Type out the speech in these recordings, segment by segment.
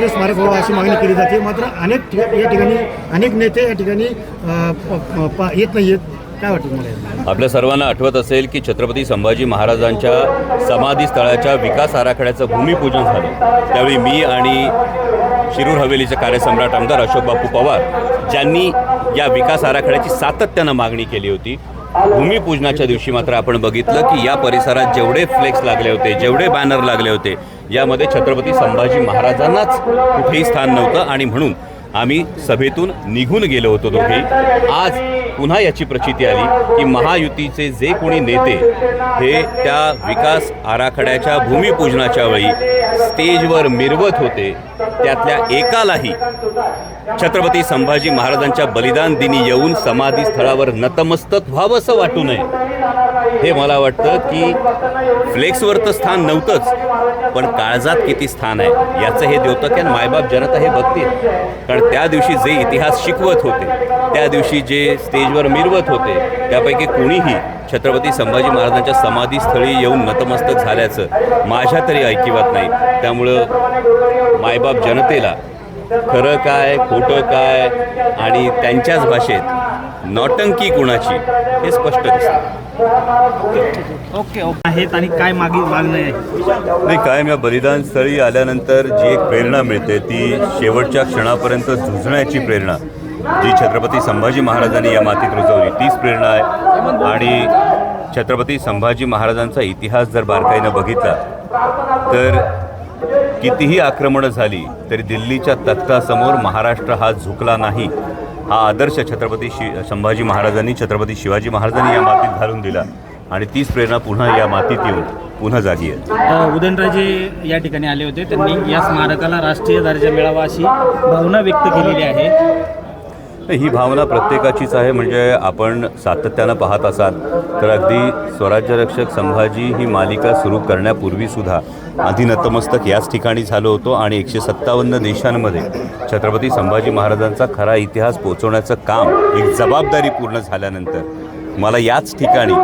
राष्ट्रीय स्मारक व्हावं अशी मागणी केली जाते. मात्र अनेक या ठिकाणी अनेक नेते या ठिकाणी येत नाही आहेत काय वाटतं मला आपल्या सर्वांना आठवत असेल की छत्रपती संभाजी महाराजांच्या समाधी स्थळाच्या विकास आराखड्याचं भूमिपूजन झालं. त्यावेळी मी आणि शिरूर हवेलीचे कार्यसम्राट आमदार अशोक बापू पवार ज्यांनी या विकास आराखड्याची सातत्यानं मागणी केली होती. भूमिपूजनाच्या दिवशी मात्र आपण बघितलं की या परिसरात जेवढे फ्लेक्स लागले होते जेवढे बॅनर लागले होते यामध्ये छत्रपती संभाजी महाराजांनाच कुठेही स्थान नव्हतं आणि म्हणून आम्ही सभेतून निघून गेलो होतो दोघे आज पुन्हा याची प्रचिती आली की महायुतीचे जे कोणी नेते हे त्या विकास आराखड्याच्या भूमिपूजनाच्या वेळी स्टेजवर मिरवत होते त्यातल्या एकालाही छत्रपती संभाजी महाराजांच्या बलिदान दिनी येऊन समाधी स्थळावर नतमस्तक व्हावंसं वाटू नये. हे मला वाटतं की फ्लेक्सवर तर स्थान नव्हतंच पण काळजात किती स्थान आहे याचं हे द्योतक आहे आणि मायबाप जनता हे बघतील. कारण त्या दिवशी जे इतिहास शिकवत होते त्या दिवशी जे स्टेजवर मिरवत होते त्यापैकी कोणीही छत्रपती संभाजी महाराजांच्या समाधीस्थळी येऊन नतमस्तक झाल्याचं माझ्या तरी ऐकिवात नाही. त्यामुळं मायबाप जनतेला खरं काय खोटं काय आणि त्यांच्याच भाषेत नौटंकी कुणाची हे स्पष्ट दिसतं. Okay okay. आहेत आणि काय मागे मागणं आहे नाही कायम या बलिदान स्थळी आल्यानंतर जी एक प्रेरणा मिळते ती शेवटच्या क्षणापर्यंत झुंजण्याची प्रेरणा. जी छत्रपती संभाजी महाराजांनी या मातीत रुजवली तीच प्रेरणा आहे. आणि छत्रपती संभाजी महाराजांचा इतिहास जर बारकाईनं बघितला तर कितीही आक्रमणं झाली तरी दिल्लीच्या तख्तासमोर महाराष्ट्र हा झुकला नाही. हा आदर्श छत्रपती शि संभाजी महाराजांनी छत्रपती शिवाजी महाराजांनी या मातीत घालून दिला. आणि तीच प्रेरणा पुन्हा या मातीत येऊन पुन्हा जागी आहे. उदयनराजे या ठिकाणी आले होते. त्यांनी या स्मारकाला राष्ट्रीय दर्जा मिळावा अशी भावना व्यक्त केलेली आहे. ही भावना प्रत्येकाचीच आहे. म्हणजे आपण सातत्यानं पाहत असाल तर अगदी स्वराज्यरक्षक संभाजी ही मालिका सुरू करण्यापूर्वीसुद्धा आधी नतमस्तक याच ठिकाणी झालो होतो आणि एकशे सत्तावन्न देशांमध्ये छत्रपती संभाजी महाराजांचा खरा इतिहास पोचवण्याचं काम एक जबाबदारी पूर्ण झाल्यानंतर मला याच ठिकाणी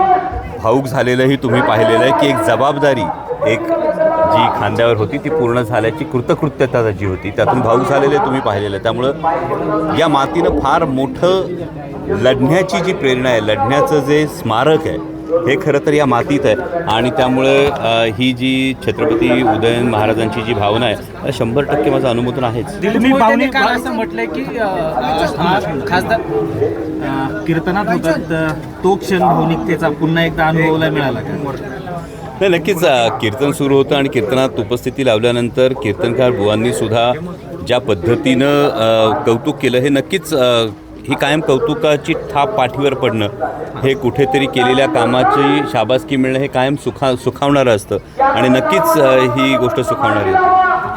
भाऊक झालेलंही तुम्ही पाहिलेलं आहे की एक जबाबदारी एक जी खांद्यावर होती ती पूर्ण झाल्याची कृतकृत्यता जी होती. त्यातून भाऊक झालेले तुम्ही पाहिलेलं. आहे त्यामुळं या मातीनं फार मोठं लढण्याची जी प्रेरणा आहे लढण्याचं जे स्मारक आहे हे खरं तर या मातीत आहे. आणि त्यामुळे ही जी छत्रपती उदयन महाराजांची जी भावना आहे शंभर टक्के माझं अनुमोदन आहेच. तुम्ही भावने काल असं म्हटलंय की खासदार कीर्तनात होतात तो क्षण भावनिकतेचा पुन्हा एकदा अनुभवायला मिळाला का? नाही नक्कीच कीर्तन सुरू होतं आणि कीर्तनात उपस्थिती लावल्यानंतर कीर्तनकार बुवांनी सुद्धा ज्या पद्धतीनं कौतुक केलं हे नक्कीच ही कायम कौतुकाची थाप पाठीवर पडणं हे कुठेतरी केलेल्या कामाची शाबासकी मिळणं हे कायम सुखा सुखावणारं असतं. आणि नक्कीच ही गोष्ट सुखावणारी होती.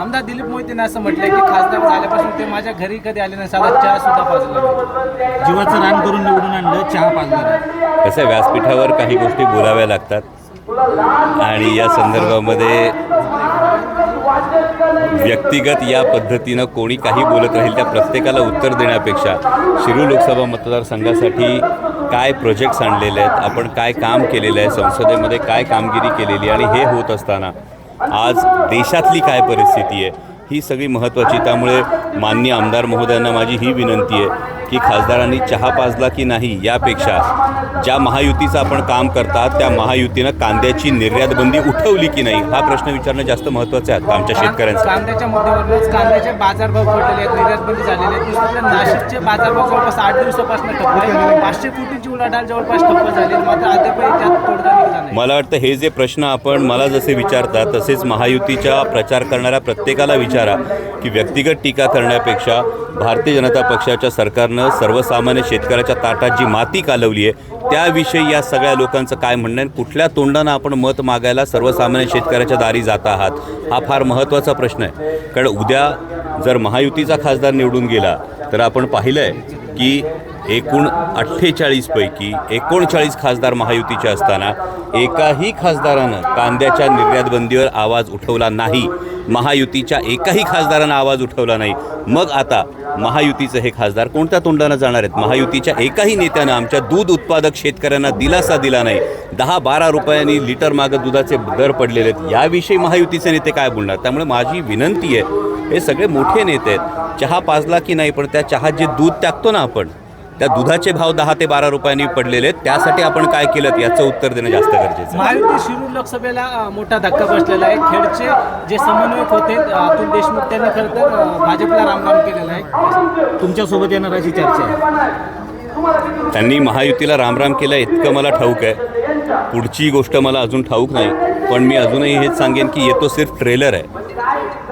आमदार दिलीप मोहितेने असं म्हटलंय की खासदार झाल्यापासून ते माझ्या घरी कधी आले नाही साधा चहा सुद्धा पाजला. जीवाचं रान करून निवडून आणलं चहा पाजणार कसं व्यासपीठावर काही गोष्टी बोलाव्या लागतात. आणि या संदर्भामध्ये व्यक्तिगत या पद्धतीनं कोणी काही बोलत राहील त्या प्रत्येकाला उत्तर देण्यापेक्षा शिरू लोकसभा मतदारसंघासाठी काय प्रोजेक्ट्स आणलेले आहेत आपण काय काम केलेलं आहे संसदेमध्ये काय कामगिरी केलेली आहे आणि हे होत असताना आज देशातली काय परिस्थिती आहे ही सगळी महत्त्वाची. त्यामुळे मान्य आमदार महोदयांना माझी ही विनंती आहे की खासदारांनी चहा पाजला की नाही यापेक्षा. ज्या महायुतीचं आपण काम करतात त्या महायुतीनं कांद्याची निर्यात बंदी उठवली की नाही हा प्रश्न विचारणं जास्त महत्त्वाचं आहे आमच्या शेतकऱ्यांसाठी. कांद्याच्या मुद्द्यावरच कांद्याचे बाजारभाव पडलेले आहेत निर्यात बंदी झालेले आहेत. दुसरीकडे नाशिकचे बाजारभाव जवळपास आठ दिवसापासून ठप्प आहे पाचशे कोटींची उलाढाल जवळपास ठप्प झाली मात्र अद्यापही त्यात तोडगा मला वाटतं हे जे प्रश्न आपण मला जसे विचारता तसेच महायुतीच्या प्रचार करणाऱ्या प्रत्येकाला विचारा की व्यक्तिगत टीका करण्यापेक्षा भारतीय जनता पक्षाच्या सरकारनं सर्वसामान्य शेतकऱ्याच्या ताटात जी माती कालवली आहे त्याविषयी या सगळ्या लोकांचं काय म्हणणं आहे? कुठल्या तोंडानं आपण मत मागायला सर्वसामान्य शेतकऱ्याच्या दारी जात आहात? हा फार महत्त्वाचा प्रश्न आहे. कारण उद्या जर महायुतीचा खासदार निवडून गेला तर आपण पाहिलं आहे की एकूण अठ्ठेचाळीसपैकी एकोणचाळीस खासदार महायुतीचे असताना एकाही खासदारानं कांद्याच्या निर्यातबंदीवर आवाज उठवला नाही. महायुतीच्या एकाही खासदारानं आवाज उठवला नाही. मग आता महायुतीचे हे खासदार कोणत्या तोंडानं जाणार आहेत? महायुतीच्या एकाही नेत्यानं आमच्या दूध उत्पादक शेतकऱ्यांना दिलासा दिला नाही. दहा बारा रुपयांनी लिटर मागं दुधाचे दर पडलेले आहेत. याविषयी महायुतीचे नेते काय बोलणार? त्यामुळे माझी विनंती आहे हे सगळे मोठे नेते आहेत. चहा पाजला की नाही पण त्या चहात जे दूध टाकतो ना आपण त्या दुधाचे भाव दहा ते बारा रुपयांनी पडलेले आहेत. त्यासाठी आपण काय केलं? याचं उत्तर देणं जास्त गरजेचं महायुती शिरूर लोकसभेला मोठा धक्का बसलेला आहे. खेडचे जे समन्वयक होते अतुल देशमुख त्यांनी खरं तर भाजपला रामराम केलेला आहे. तुमच्यासोबत येणार अशी चर्चा आहे. त्यांनी महायुतीला रामराम केलं इतकं मला ठाऊक आहे. पुढची गोष्ट मला अजून ठाऊक नाही. पण मी अजूनही हेच सांगेन की येतो सिर्फ ट्रेलर आहे.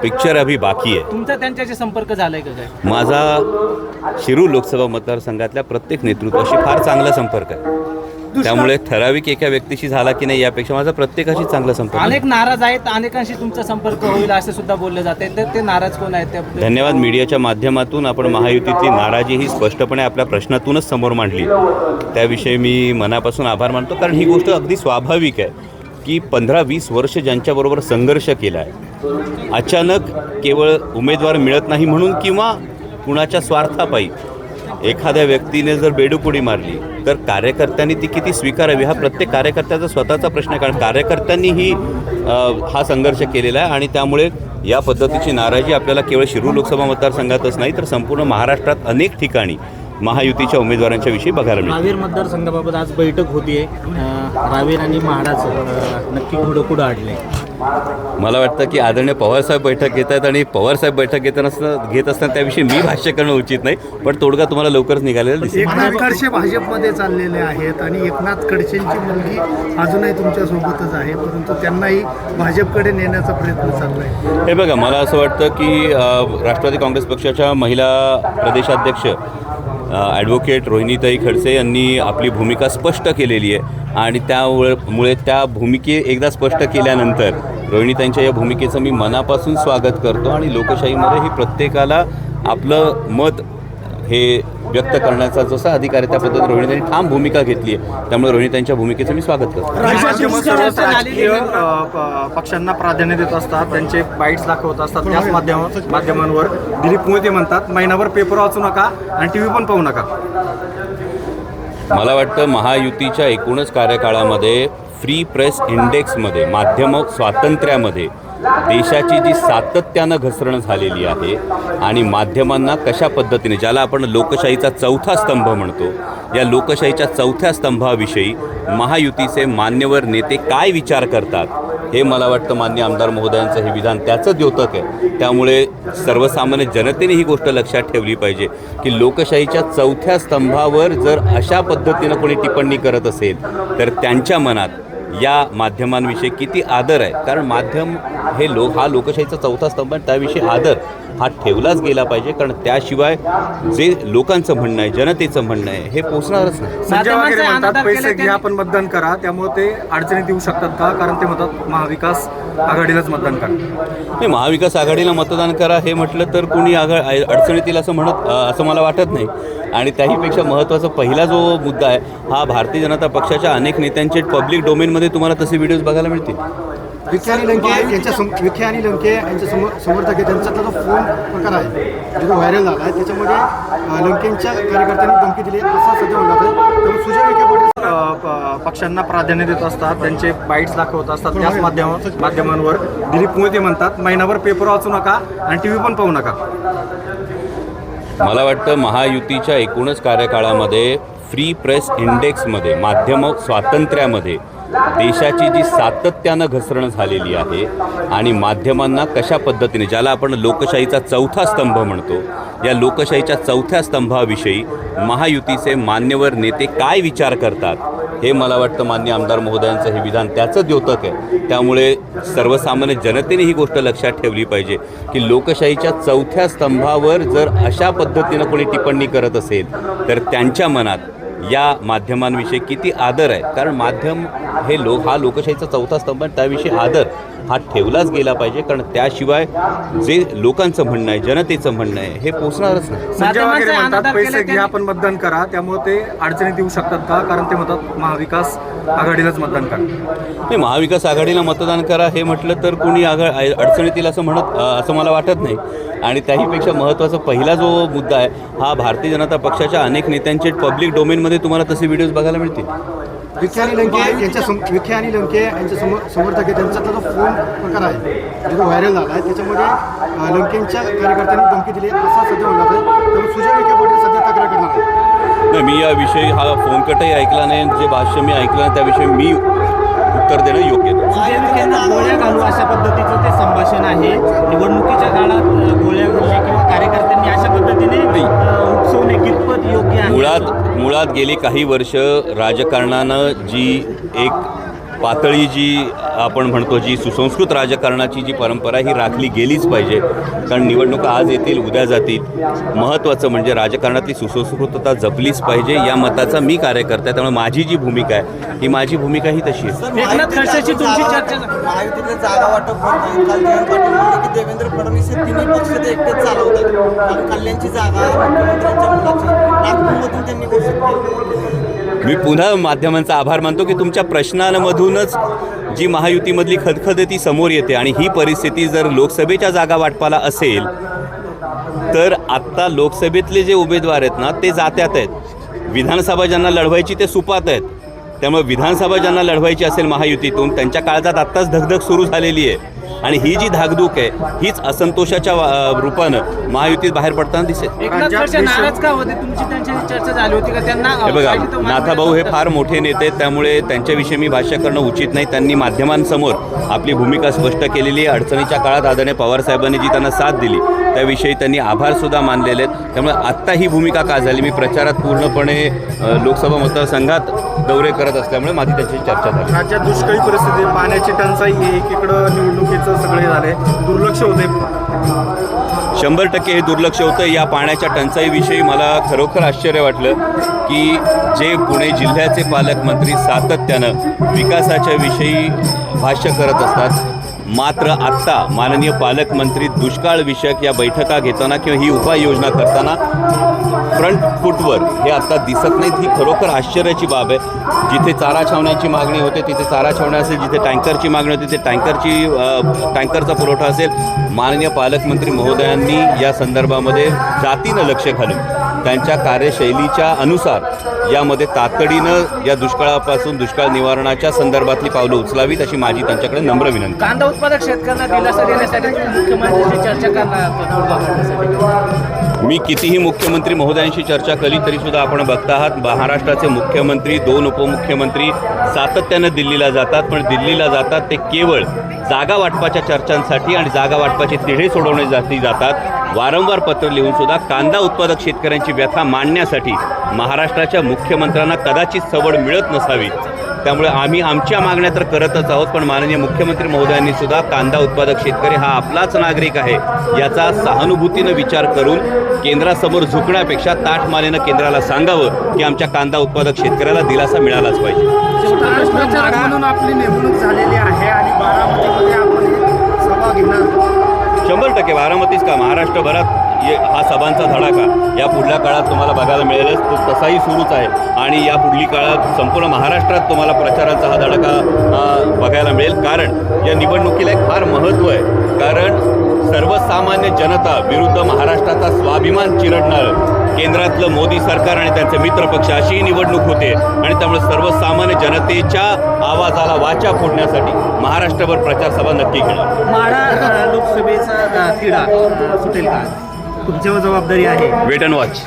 पिक्चर अभी बाकी आहे. तुमचा त्यांच्याशी संपर्क झालाय का काय? माझा शिरूर लोकसभा मतदारसंघातल्या प्रत्येक नेतृत्वाशी फार चांगला संपर्क आहे. त्यामुळे ठराविक एका व्यक्तीशी झाला की नाही यापेक्षा माझा प्रत्येकाशी चांगला संपर्क आहे. अनेक नाराज आहेत अनेकांशी तुमचा संपर्क होईल असं सुद्धा बोललं जाते. तर ते नाराज कोण आहेत? त्याबद्दल धन्यवाद मीडियाच्या माध्यमातून आपण महायुतीतली नाराजी ही स्पष्टपणे आपल्या प्रश्नातूनच समोर मांडली. त्याविषयी मी मनापासून आभार मानतो कारण ही गोष्ट अगदी स्वाभाविक आहे. की पंधरा वीस वर्ष ज्यांच्याबरोबर संघर्ष केला आहे अचानक केवळ उमेदवार मिळत नाही म्हणून किंवा कुणाच्या स्वार्थापायी एखाद्या व्यक्तीने जर बेडूकुडी मारली तर कार्यकर्त्यांनी ती किती स्वीकारावी हा प्रत्येक कार्यकर्त्याचा स्वतःचा प्रश्न आहे. कारण कार्यकर्त्यांनीही हा संघर्ष केलेला आहे आणि त्यामुळे या पद्धतीची नाराजी आपल्याला केवळ शिरूर लोकसभा मतदारसंघातच नाही तर संपूर्ण महाराष्ट्रात अनेक ठिकाणी महायुतीच्या उमेदवारांच्या विषयी बघायला मिळते. रावेर मतदारसंघाबाबत आज बैठक होतीये. रावेर आणि महाडाच अं, नक्की कुठं कुठं अडले मला वाटतं की आदरणीय पवारसाहेब बैठक घेत आहेत आणि पवारसाहेब बैठक घेत असताना घेत असताना त्याविषयी मी भाष्य करणं उचित नाही पण तोडगा तुम्हाला लवकरच निघालेला दिसेल. एकनाथ खडसे भाजपमध्ये चाललेले आहेत आणि एकनाथ खडसेंची मुलगी अजूनही तुमच्या सोबतच आहे परंतु त्यांनाही भाजपकडे नेण्याचा प्रयत्न चालला आहे हे बघा मला असं वाटतं की राष्ट्रवादी काँग्रेस पक्षाच्या महिला प्रदेशाध्यक्ष ॲडव्होकेट रोहिणीताई खडसे यांनी आपली भूमिका स्पष्ट केलेली आहे. आणि त्यामुळे मुळे त्या भूमिके एकदा स्पष्ट केल्यानंतर रोहिणीताईंच्या या भूमिकेचं मी मनापासून स्वागत करतो आणि लोकशाहीमध्ये ही प्रत्येकाला आपलं मत हे व्यक्त करण्याचा जसा अधिकार आहे त्या पद्धतीने रोहिणीताईंनी ठाम भूमिका घेतली आहे. त्यामुळे रोहिणीताईंच्या भूमिकेचं मी स्वागत करतो. सर्वच राजकीय आहे. अ, प- पक्षांना प्राधान्य देत असतात त्यांचे बाईट्स दाखवत असतात त्याच माध्यम माध्यमांवर दिलीप मोहिते म्हणतात महिनाभर पेपर वाचू नका आणि टी व्ही पण पाहू नका. मला वाटतं महायुतीच्या एकूणच कार्यकाळामध्ये फ्री प्रेस इंडेक्समध्ये माध्यम स्वातंत्र्यामध्ये देशाची जी सातत्यानं घसरण झालेली आहे आणि माध्यमांना कशा पद्धतीने ज्याला आपण लोकशाहीचा चौथा स्तंभ म्हणतो या लोकशाहीच्या चौथ्या स्तंभाविषयी महायुतीचे मान्यवर नेते काय विचार करतात हे मला वाटतं मान्य आमदार महोदयांचं हे विधान त्याचं द्योतक आहे. त्यामुळे सर्वसामान्य जनतेने ही गोष्ट लक्षात ठेवली पाहिजे की लोकशाहीच्या चौथ्या स्तंभावर जर अशा पद्धतीनं कोणी टिप्पणी करत असेल तर त्यांच्या मनात या माध्यमांविषयी किती आदर आहे? कारण माध्यम हे लो हा लोकशाहीचा चौथा स्तंभ आहे त्याविषयी आदर हा ठेवलाच गेला पाहिजे कारण त्याशिवाय जे लोकांचं म्हणणं आहे जनतेचं म्हणणं आहे हे पोचणारच नाही. संजय माध्यमांचे वगैरे म्हणतात पैसे घ्या पण मतदान करा. त्यामुळे ते अडचणीत येऊ शकतात का? कारण ते म्हणतात महाविकास आघाडीलाच मतदान करा. नाही महाविकास आघाडीला मतदान करा हे म्हटलं तर कोणी आघा अडचणीत येईल असं म्हणत असं मला वाटत नाही. आणि त्याहीपेक्षा महत्त्वाचा पहिला जो मुद्दा आहे हा भारतीय जनता पक्षाच्या अनेक नेत्यांचे पब्लिक डोमेनमध्ये तुम्हाला तसे व्हिडिओज बघायला मिळतील. विखे आणि लंके यांच्या सम विखे आणि लंके यांच्या समोर समर्थक आहे त्यांचा जो फोन प्रकार आहे. जो व्हायरल झाला आहे. त्याच्यामध्ये लंकेंच्या कार्यकर्त्यांनी धमकी दिली. असा सध्या होणार आहे. सुजय विखे पाटील पक्षांना प्राधान्य देत असतात. त्यांचे बाईट्स दाखवत असतात. त्याच माध्यम माध्यमांवर दिलीप मोहिते म्हणतात महिनाभर पेपर वाचू नका आणि टी व्ही पण पाहू नका. मला वाटतं महायुतीच्या एकूणच कार्यकाळामध्ये फ्री प्रेस इंडेक्समध्ये माध्यम स्वातंत्र्यामध्ये देशाची जी सातत्यानं घसरण झालेली आहे आणि माध्यमांना कशा पद्धतीने ज्याला आपण लोकशाहीचा चौथा स्तंभ म्हणतो या लोकशाहीच्या चौथ्या स्तंभाविषयी महायुतीचे मान्यवर नेते काय विचार करतात हे मला वाटतं मान्य आमदार महोदयांचं हे विधान त्याचं द्योतक आहे. त्यामुळे सर्वसामान्य जनतेने ही गोष्ट लक्षात ठेवली पाहिजे की लोकशाहीच्या चौथ्या स्तंभावर जर अशा पद्धतीनं कोणी टिप्पणी करत असेल तर त्यांच्या मनात या माध्यमांविषयी किती आदर आहे? कारण माध्यम हे लोक हा लोकशाहीचा चौथा स्तंभ आहे त्याविषयी आदर हा ठेवलाच गेला पाहिजे. कारण त्याशिवाय जे लोकांचं म्हणणं आहे जनतेचं म्हणणं आहे हे पोचणारच नाही. पैसे घ्या पण मतदान करा. त्यामुळे ते अडचणीत येऊ शकतात का? कारण ते म्हणतात महाविकास आघाडीलाच मतदान करा. नाही महाविकास आघाडीला मतदान करा हे म्हटलं तर कोणी आघा अडचणीत येईल असं म्हणत असं मला वाटत नाही. आणि त्याहीपेक्षा महत्त्वाचा पहिला जो मुद्दा आहे हा भारतीय जनता पक्षाच्या अनेक नेत्यांचे पब्लिक डोमेनमध्ये तुम्हाला तसे व्हिडिओज बघायला मिळतील. विखे आणि लंके यांच्या सम विखे आणि लंके यांचे समोर समर्थक आहे त्यांचा जो फोन प्रकार आहे. जो व्हायरल झाला आहे. त्याच्यामध्ये लंकेंच्या कार्यकर्त्यांनी धमकी दिली असा सध्या म्हणत आहे. त्यामुळे सुजय विखे पाटील सध्या तक्रार करणार आहे नाही मी याविषयी हा फोन कटही ऐकला नाही. जे भाष्य मी ऐकलं नाही त्याविषयी मी उत्तर देणं योग्य सुजय विखेंना गोळ्या घालू अशा पद्धतीचं ते संभाषण आहे. निवडणुकीच्या काळात गोळ्या घालणे किंवा कार्यकर्त्यांनी अशा पद्धतीने उपसवणे कितपत योग्य आहे? मुळात मुळात गेली काही वर्ष राजकारणानं जी एक पातळी जी आपण म्हणतो जी सुसंस्कृत राजकारणाची जी परंपरा ही राखली गेलीच पाहिजे. कारण निवडणुका आज येतील उद्या जातील. महत्त्वाचं म्हणजे राजकारणातली सुसंस्कृतता जपलीच पाहिजे. या मताचा मी कार्यकर्ता आहे त्यामुळे माझी जी भूमिका आहे ही माझी भूमिका ही तशी आहे. एकनाथ खडसेची तुमची चर्चा झाली. महायुतीतले जागा वाटप म्हणजे देवेंद्र फडणवीस हे तिन्ही पक्ष ते एकटेच चालवतात. कल्याणची जागा मुख्यमंत्र्यांच्या मुलाची. नागपूरमधून त्यांनी घोषित केली. मी पुन्हा माध्यमांचा आभार मानतो की तुमच्या प्रश्नांमधूनच जी महायुतीमधली खदखद ती समोर येते आणि ही परिस्थिती जर लोकसभेच्या जागा वाटपाला असेल तर आत्ता लोकसभेतले जे उमेदवार आहेत ना ते जात्यात आहेत. विधानसभा ज्यांना लढवायची ते सुपात आहेत. त्यामुळे विधानसभा ज्यांना लढवायची असेल महायुतीतून त्यांच्या काळजात आत्ताच धगधग सुरू झालेली आहे. आणि ही जी धाकधूक आहे हीच असंतोषाच्या रूपानं महायुतीत बाहेर पडताना दिसेल एकनाथ राज्यात खडसे देश- नाराज का होते? तुमची त्यांच्याशी चर्चा झाली होती का? त्यांना हे बघा नाथाभाऊ हे फार मोठे नेते आहेत, त्यामुळे त्यांच्याविषयी मी भाष्य करणं उचित नाही. त्यांनी माध्यमांसमोर आपली भूमिका स्पष्ट केलेली आहे. अडचणीच्या काळात आदरणीय पवार साहेबांनी जी त्यांना साथ दिली त्याविषयी त्यांनी आभारसुद्धा मानलेले आहेत. त्यामुळे आत्ता ही भूमिका का झाली? मी प्रचारात पूर्णपणे लोकसभा मतदारसंघात दौरे करत असल्यामुळे माझी त्याची चर्चा झाली. राज्यात दुष्काळी परिस्थिती पाण्याची टंचाई आहे एकीकडं निवडणुकीचं सगळे झाले. दुर्लक्ष होते. शंभर टक्के हे दुर्लक्ष होतं. या पाण्याच्या टंचाईविषयी मला खरोखर आश्चर्य वाटलं की जे पुणे जिल्ह्याचे पालकमंत्री सातत्यानं विकासाच्या विषयी भाष्य करत असतात मात्र आत्ता माननीय पालकमंत्री दुष्काळ विषयक या बैठका घेताना किंवा ही उपाययोजना करताना फ्रंट फूटवर हे आत्ता दिसत नाहीत. ही खरोखर आश्चर्याची बाब आहे. जिथे चारा छावण्याची मागणी होते तिथे चारा छावण्या असेल जिथे टँकरची मागणी होती तिथे टँकरची टँकरचा पुरवठा असेल. माननीय पालकमंत्री महोदयांनी या संदर्भामध्ये जातीनं लक्ष घालून त्यांच्या कार्यशैलीच्या अनुसार यामध्ये तातडीनं या दुष्काळापासून दुष्काळ निवारणाच्या संदर्भातली पावलं उचलावीत अशी माझी त्यांच्याकडे नम्र विनंती. कांदा उत्पादक शेतकऱ्यांना दिलासा देण्यासाठी मुख्यमंत्र्यांशी चर्चा करणार मी कितीही मुख्यमंत्री महोदयांशी चर्चा केली तरी सुद्धा आपण बघता आहात महाराष्ट्राचे मुख्यमंत्री दोन उपमुख्यमंत्री सातत्यानं दिल्लीला जातात पण दिल्लीला जातात ते केवळ जागा वाटपाच्या चर्चांसाठी आणि जागा वाटपाचे तिढे सोडवण्यासाठी जातात. वारंवार पत्र लिहून सुद्धा कांदा उत्पादक शेतकऱ्यांची व्यथा मांडण्यासाठी महाराष्ट्राच्या मुख्यमंत्र्यांना कदाचित सवड मिळत नसावी. त्यामुळे आम्ही आमच्या मागण्या तर करतच आहोत पण माननीय मुख्यमंत्री महोदयांनी सुद्धा कांदा उत्पादक शेतकरी हा आपलाच नागरिक आहे याचा सहानुभूतीनं विचार करून केंद्रासमोर झुकण्यापेक्षा ताठमानेनं केंद्राला सांगावं की आमच्या कांदा उत्पादक शेतकऱ्याला दिलासा मिळालाच पाहिजे. प्रचारक म्हणून आपली नेमणूक झालेली आहे आणि बारामतीमध्ये आपण एक सभा घेणार. शंभर टक्के बारामतीच का? महाराष्ट्रभरात हा सभांचा धडाका. या पुढल्या काळात तुम्हाला बघायला मिळेलच. तो तसाही सुरूच आहे. आणि या पुढली काळात संपूर्ण महाराष्ट्रात तुम्हाला प्रचाराचा हा धडाका बघायला मिळेल. कारण या निवडणुकीला एक फार महत्त्व आहे. कारण सर्वसामान्य जनता विरुद्ध महाराष्ट्राचा स्वाभिमान चिरडणारं केंद्रातलं मोदी सरकार आणि त्यांचे मित्रपक्ष अशीही निवडणूक होते. आणि त्यामुळे सर्वसामान्य जनतेच्या आवाजाला वाचा फोडण्यासाठी महाराष्ट्रभर प्रचारसभा नक्की घेणार. माढा लोकसभेचा तिढा सुटेल का? तुमच्यावर जबाबदारी आहे. Weight and watch